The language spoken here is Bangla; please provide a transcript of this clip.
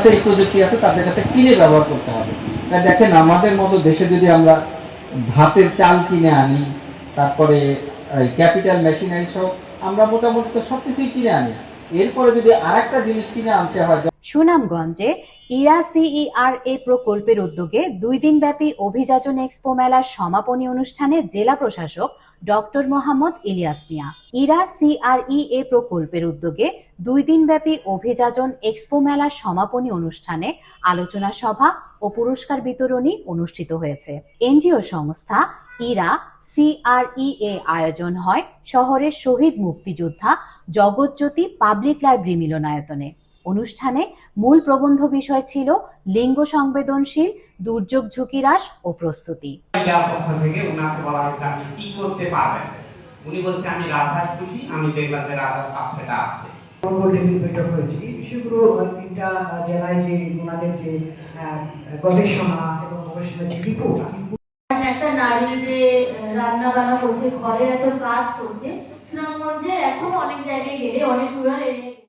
কাছে এই প্রযুক্তি আছে, তাদের কাছে কিনে ব্যবহার করতে হবে। তাই দেখেন, আমাদের মতো দেশে যদি আমরা ভাতের চাল কিনে আনি, তারপরে ক্যাপিটাল মেশিনারি সহ, আমরা মোটামুটি তো সব কিছুই কিনে আনি। এরপরে যদি আর একটা জিনিস কিনে আনতে হয় সুনামগঞ্জে ইরা সিইআর এ প্রকল্পের উদ্যোগে দুই দিনব্যাপী অভিযাচন এক্সপো মেলার সমাপনী অনুষ্ঠানে জেলা প্রশাসক ডক্টর মোহাম্মদ ইলিয়াস মিয়া। ইরা সিআরই এ প্রকল্পের উদ্যোগে দুই দিনব্যাপী অভিযাচন এক্সপো মেলার সমাপনী অনুষ্ঠানে আলোচনা সভা ও পুরস্কার বিতরণী অনুষ্ঠিত হয়েছে। এনজিও সংস্থা ইরা সিআরইএ আয়োজন হয় শহরের শহীদ মুক্তিযোদ্ধা জগৎজ্যোতি পাবলিক লাইব্রেরি মিলনায়তনে। অনুষ্ঠানে মূল প্রবন্ধ বিষয় ছিল লিঙ্গ সংবেদনশীল দুর্যোগ ঝুঁকি হ্রাস ও প্রস্তুতি। পক্ষ থেকে ওনাকে বলা হয়েছে আপনি কি করতে পারবেন? উনি বলছে আমি রাজহাঁস খুশি আমি দেখলাম যে রাজহাঁস পাঁচশোটা আছে। বৈঠক হয়েছে এই বিষয়গুলো তিনটা জেলায় যে ওনাদের যে গবেষণা এবং গবেষণার যে রিপোর্ট একটা নারী যে রান্না বান্না করছে ঘরের এত কাজ করছে সুনামগঞ্জে এখন অনেক জায়গায় গেলে অনেক রুরাল এরিয়া